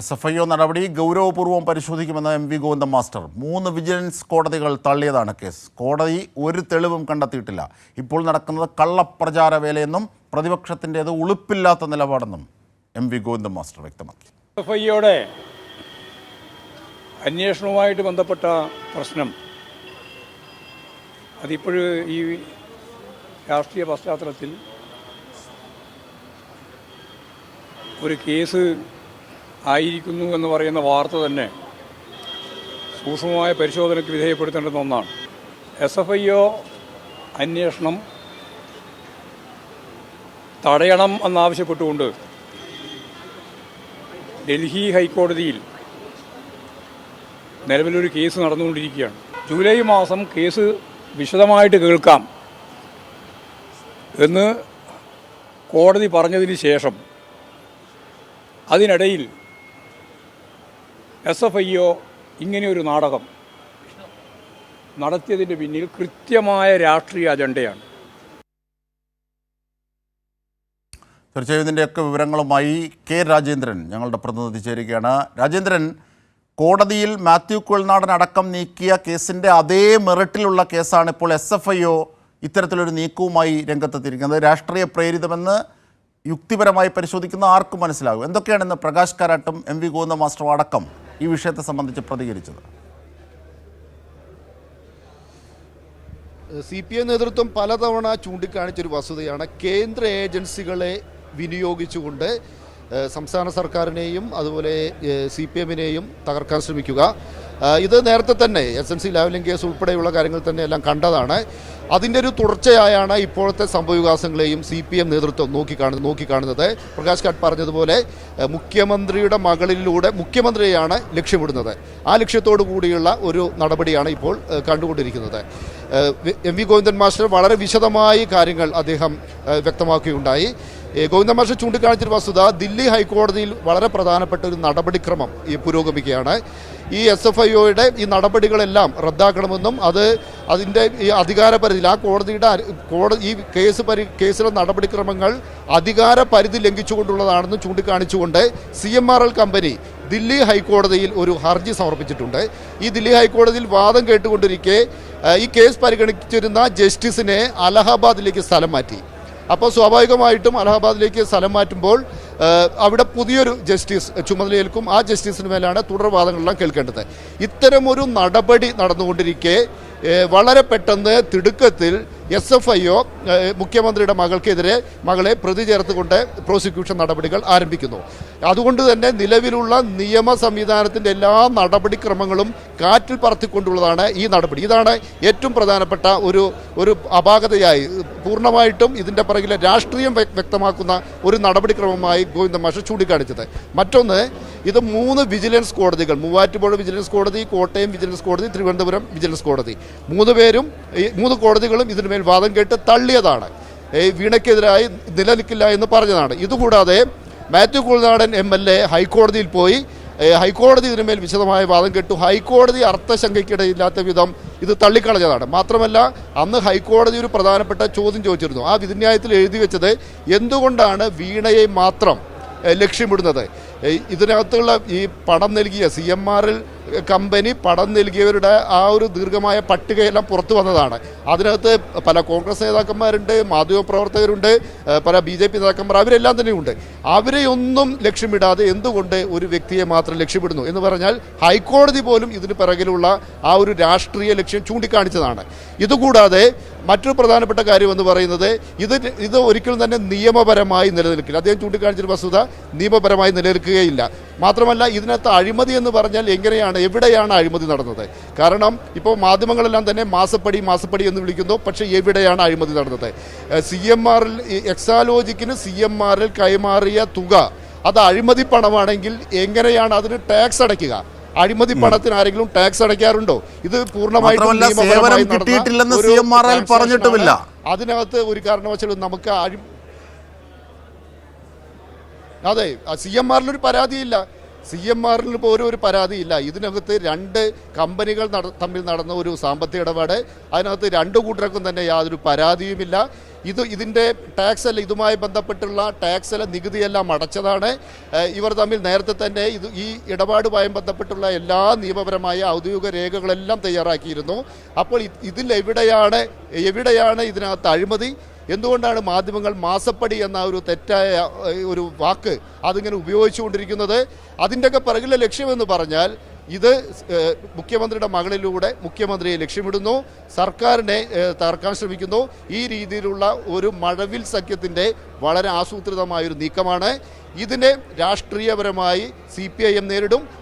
S F I O നടപടി ഗൗരവപൂർവം പരിശോധിക്കുമെന്ന് എം വി ഗോവിന്ദൻ മാസ്റ്റർ. മൂന്ന് വിജിലൻസ് കോടതികൾ തള്ളിയതാണ് കേസ്. കോടതി ഒരു തെളിവും കണ്ടെത്തിയിട്ടില്ല. ഇപ്പോൾ നടക്കുന്നത് കള്ളപ്രചാര വേലയെന്നും പ്രതിപക്ഷത്തിന്റേത് ഉളുപ്പില്ലാത്ത നിലപാടെന്നും എം വി ഗോവിന്ദൻ മാസ്റ്റർ വ്യക്തമാക്കി. എസ് എഫ് ഐയുടെ അന്വേഷണവുമായിട്ട് ബന്ധപ്പെട്ട പ്രശ്നം. അതിപ്പോഴും ഈ രാഷ്ട്രീയ പശ്ചാത്തലത്തിൽ ഒരു കേസ് ആയിരിക്കുന്നു എന്ന് പറയുന്ന വാർത്ത തന്നെ സൂക്ഷ്മമായ പരിശോധനയ്ക്ക് വിധേയപ്പെടുത്തേണ്ടുന്ന ഒന്നാണ്. എസ് എഫ് ഐ ഒ അന്വേഷണം തടയണം എന്നാവശ്യപ്പെട്ടുകൊണ്ട് ഡൽഹി ഹൈക്കോടതിയിൽ നിലവിലൊരു കേസ് നടന്നുകൊണ്ടിരിക്കുകയാണ്. ജൂലൈ മാസം കേസ് വിശദമായിട്ട് കേൾക്കാം എന്ന് കോടതി പറഞ്ഞതിന് ശേഷം അതിനിടയിൽ എസ് എഫ് ഐ ഒ ഇങ്ങനെയൊരു നാടകം നടത്തിയതിന്റെ പിന്നിൽ കൃത്യമായ രാഷ്ട്രീയ അജണ്ടയാണ്. തീർച്ചയായും ഇതിന്റെയൊക്കെ വിവരങ്ങളുമായി കെ രാജേന്ദ്രൻ ഞങ്ങളുടെ പ്രതിനിധി ചേരുകയാണ്. രാജേന്ദ്രൻ കോടതിയിൽ മാത്യു കുഴൽനാടൻ അടക്കം നീക്കിയ കേസിന്റെ അതേ മെറിറ്റിലുള്ള കേസാണ് ഇപ്പോൾ എസ് എഫ് ഐ ഒ ഇത്തരത്തിലൊരു നീക്കവുമായി രംഗത്തെത്തിയിരിക്കുന്നത്. രാഷ്ട്രീയ പ്രേരിതമെന്ന് യുക്തിപരമായി പരിശോധിക്കുന്ന ആർക്കും മനസ്സിലാകും. എന്തൊക്കെയാണ് ഇന്ന് പ്രകാശ് കാരാട്ടും എം വി ഗോവിന്ദ മാസ്റ്ററും അടക്കം ഈ വിഷയത്തെ സംബന്ധിച്ച് പ്രതികരിച്ചത്? സി പി ഐ നേതൃത്വം പലതവണ ചൂണ്ടിക്കാണിച്ചൊരു വസ്തുതയാണ്. കേന്ദ്ര ഏജൻസികളെ വിനിയോഗിച്ചുകൊണ്ട് സംസ്ഥാന സർക്കാരിനെയും അതുപോലെ സി പി എമ്മിനെയും തകർക്കാൻ ശ്രമിക്കുക. ഇത് നേരത്തെ തന്നെ S N C Lavalin case ഉൾപ്പെടെയുള്ള കാര്യങ്ങൾ തന്നെ എല്ലാം കണ്ടതാണ്. അതിന്റെ ഒരു തുടർച്ചയായാണ് ഇപ്പോഴത്തെ സംഭവവികാസങ്ങളെയും സി പി എം നേതൃത്വം നോക്കിക്കാണ് നോക്കിക്കാണുന്നത്. പ്രകാശ് കാട്ട് പറഞ്ഞതുപോലെ മുഖ്യമന്ത്രിയുടെ മകളിലൂടെ മുഖ്യമന്ത്രിയെയാണ് ലക്ഷ്യമിടുന്നത്. ആ ലക്ഷ്യത്തോടു കൂടിയുള്ള ഒരു നടപടിയാണ് ഇപ്പോൾ കണ്ടുകൊണ്ടിരിക്കുന്നത്. എം വി ഗോവിന്ദൻ മാസ്റ്റർ വളരെ വിശദമായി കാര്യങ്ങൾ അദ്ദേഹം വ്യക്തമാക്കുകയുണ്ടായി. മാസ്റ്റർ ചൂണ്ടിക്കാണിച്ചൊരു വസ്തുത ദില്ലി ഹൈക്കോടതിയിൽ വളരെ പ്രധാനപ്പെട്ട ഒരു നടപടിക്രമം ഈ പുരോഗമിക്കുകയാണ്. ഈ എസ് എഫ് ഐ ഒയുടെ ഈ നടപടികളെല്ലാം റദ്ദാക്കണമെന്നും അത് അതിന്റെ ഈ അധികാര പരിധിയിൽ ആ കോടതിയുടെ കോടതി ഈ കേസ് പരി കേസിലെ നടപടിക്രമങ്ങൾ അധികാര പരിധി ലംഘിച്ചുകൊണ്ടുള്ളതാണെന്ന് ചൂണ്ടിക്കാണിച്ചുകൊണ്ട് C M R L company Delhi ഹൈക്കോടതിയിൽ ഒരു ഹർജി സമർപ്പിച്ചിട്ടുണ്ട്. ഈ ദില്ലി ഹൈക്കോടതിയിൽ വാദം കേട്ടുകൊണ്ടിരിക്കെ ഈ കേസ് പരിഗണിച്ചിരുന്ന ജസ്റ്റിസിനെ അലഹബാദിലേക്ക് സ്ഥലം മാറ്റി. അപ്പോൾ സ്വാഭാവികമായിട്ടും അലഹബാദിലേക്ക് സ്ഥലം മാറ്റുമ്പോൾ അവിടെ പുതിയൊരു ജസ്റ്റിസ് ചുമതലയേൽക്കും. ആ ജസ്റ്റിസിന് മേലാണ് തുടർവാദങ്ങളെല്ലാം കേൾക്കേണ്ടത്. ഇത്തരമൊരു നടപടി നടന്നുകൊണ്ടിരിക്കെ വളരെ പെട്ടെന്ന് തിടുക്കത്തിൽ എസ് എഫ് ഐ ഒ മുഖ്യമന്ത്രിയുടെ മകൾക്കെതിരെ മകളെ പ്രതി ചേർത്തുകൊണ്ട് പ്രോസിക്യൂഷൻ നടപടികൾ ആരംഭിക്കുന്നു. അതുകൊണ്ട് തന്നെ നിലവിലുള്ള നിയമ സംവിധാനത്തിന്റെ എല്ലാ നടപടിക്രമങ്ങളും കാറ്റിൽ പറത്തിക്കൊണ്ടുള്ളതാണ് ഈ നടപടി. ഇതാണ് ഏറ്റവും പ്രധാനപ്പെട്ട ഒരു ഒരു അപാകതയായി പൂർണമായിട്ടും ഇതിന്റെ പിറകിലെ രാഷ്ട്രീയം വ്യക്തമാക്കുന്ന ഒരു നടപടിക്രമമായി ഗോവിന്ദ മാഷ് ചൂണ്ടിക്കാണിച്ചത്. മറ്റൊന്ന് ഇത് മൂന്ന് വിജിലൻസ് കോടതികൾ മൂവാറ്റുപുഴ വിജിലൻസ് കോടതി കോട്ടയം വിജിലൻസ് കോടതി തിരുവനന്തപുരം വിജിലൻസ് കോടതി. മൂന്ന് പേരും മൂന്ന് കോടതികളും ഇതിനുമേൽ വാദം കേട്ട് തള്ളിയതാണ്. വീണയ്ക്കെതിരായി നിലനിൽക്കില്ല എന്ന് പറഞ്ഞതാണ്. ഇതുകൂടാതെ Mathew Kuzhalnadan M L A ഹൈക്കോടതിയിൽ പോയി ഹൈക്കോടതി ഇതിനുമേൽ വിശദമായ വാദം കേട്ടു. ഹൈക്കോടതി അർത്ഥശങ്കയ്ക്കിടയില്ലാത്ത വിധം ഇത് തള്ളിക്കളഞ്ഞതാണ്. മാത്രമല്ല അന്ന് ഹൈക്കോടതി ഒരു പ്രധാനപ്പെട്ട ചോദ്യം ചോദിച്ചിരുന്നു. ആ വിധിന്യായത്തിൽ എഴുതി വെച്ചത് എന്തുകൊണ്ടാണ് വീണയെ മാത്രം ലക്ഷ്യമിടുന്നത്? ഇതിനകത്തുള്ള ഈ പണം നൽകിയ സി എം ആറിൽ കമ്പനി പടം നൽകിയവരുടെ ആ ഒരു ദീർഘമായ പട്ടികയെല്ലാം പുറത്തു വന്നതാണ്. അതിനകത്ത് പല കോൺഗ്രസ് നേതാക്കന്മാരുണ്ട് മാധ്യമ പ്രവർത്തകരുണ്ട് പല ബി ജെ പി നേതാക്കന്മാർ അവരെല്ലാം തന്നെയുണ്ട്. അവരെയൊന്നും ലക്ഷ്യമിടാതെ എന്തുകൊണ്ട് ഒരു വ്യക്തിയെ മാത്രം ലക്ഷ്യമിടുന്നു? എന്ന് പറഞ്ഞാൽ ഹൈക്കോടതി പോലും ഇതിന് പിറകിലുള്ള ആ ഒരു രാഷ്ട്രീയ ലക്ഷ്യം ചൂണ്ടിക്കാണിച്ചതാണ്. ഇതുകൂടാതെ മറ്റൊരു പ്രധാനപ്പെട്ട കാര്യം എന്ന് പറയുന്നത് ഇത് ഇത് ഒരിക്കലും തന്നെ നിയമപരമായി നിലനിൽക്കില്ല. അദ്ദേഹം ചൂണ്ടിക്കാണിച്ചൊരു വസ്തുത നിയമപരമായി നിലനിൽക്കുകയില്ല. മാത്രമല്ല ഇതിനകത്ത് അഴിമതി എന്ന് പറഞ്ഞാൽ എങ്ങനെയാണ് എവിടെയാണ് അഴിമതി നടന്നത്? കാരണം ഇപ്പോൾ മാധ്യമങ്ങളെല്ലാം തന്നെ മാസപ്പടി മാസപ്പടി എന്ന് വിളിക്കുന്നു പക്ഷേ എവിടെയാണ് അഴിമതി നടന്നത്? സി എം ആറിൽ എക്സാലോജിക്കിന് സി എം ആറിൽ കൈമാറിയ തുക അത് അഴിമതി പണമാണെങ്കിൽ എങ്ങനെയാണ് അതിന് ടാക്സ് അടയ്ക്കുക? അഴിമതി പണത്തിന് ആരെങ്കിലും ടാക്സ് അടയ്ക്കാറുണ്ടോ? ഇത് പൂർണമായിട്ടും പറഞ്ഞിട്ടുമില്ല. അതിനകത്ത് ഒരു കാരണവശാലും നമുക്ക് അഴി അതെ സി എം ആറിലൊരു പരാതിയില്ല. സി എം ആറിന് പോലും ഒരു പരാതിയില്ല. ഇതിനകത്ത് രണ്ട് കമ്പനികൾ തമ്മിൽ നടന്ന ഒരു സാമ്പത്തിക ഇടപാട്. അതിനകത്ത് രണ്ട് കൂട്ടർക്കും തന്നെ യാതൊരു പരാതിയുമില്ല. ഇത് ഇതിന്റെ ടാക്സ് അല്ല ഇതുമായി ബന്ധപ്പെട്ടുള്ള ടാക്സ് അല്ല നികുതിയെല്ലാം അടച്ചതാണ്. ഇവർ തമ്മിൽ നേരത്തെ തന്നെ ഇത് ഈ ഇടപാടുമായി ബന്ധപ്പെട്ടുള്ള എല്ലാ നിയമപരമായ ഔദ്യോഗിക രേഖകളെല്ലാം തയ്യാറാക്കിയിരുന്നു. അപ്പോൾ ഇത് ഇതിൽ എവിടെയാണ് എവിടെയാണ് ഇതിനകത്ത് അഴിമതി? എന്തുകൊണ്ടാണ് മാധ്യമങ്ങൾ മാസപ്പടി എന്ന ഒരു തെറ്റായ ഒരു വാക്ക് അതിങ്ങനെ ഉപയോഗിച്ചുകൊണ്ടിരിക്കുന്നത്? അതിന്റെയൊക്കെ പിറകിലെ ലക്ഷ്യമെന്ന് പറഞ്ഞാൽ ഇത് മുഖ്യമന്ത്രിയുടെ മകളിലൂടെ മുഖ്യമന്ത്രിയെ ലക്ഷ്യമിടുന്നു സർക്കാരിനെ തകർക്കാൻ ശ്രമിക്കുന്നു. ഈ രീതിയിലുള്ള ഒരു മഴവിൽ സഖ്യത്തിന്റെ വളരെ ആസൂത്രിതമായൊരു നീക്കമാണ്. ഇതിനെ രാഷ്ട്രീയപരമായി സി നേരിടും.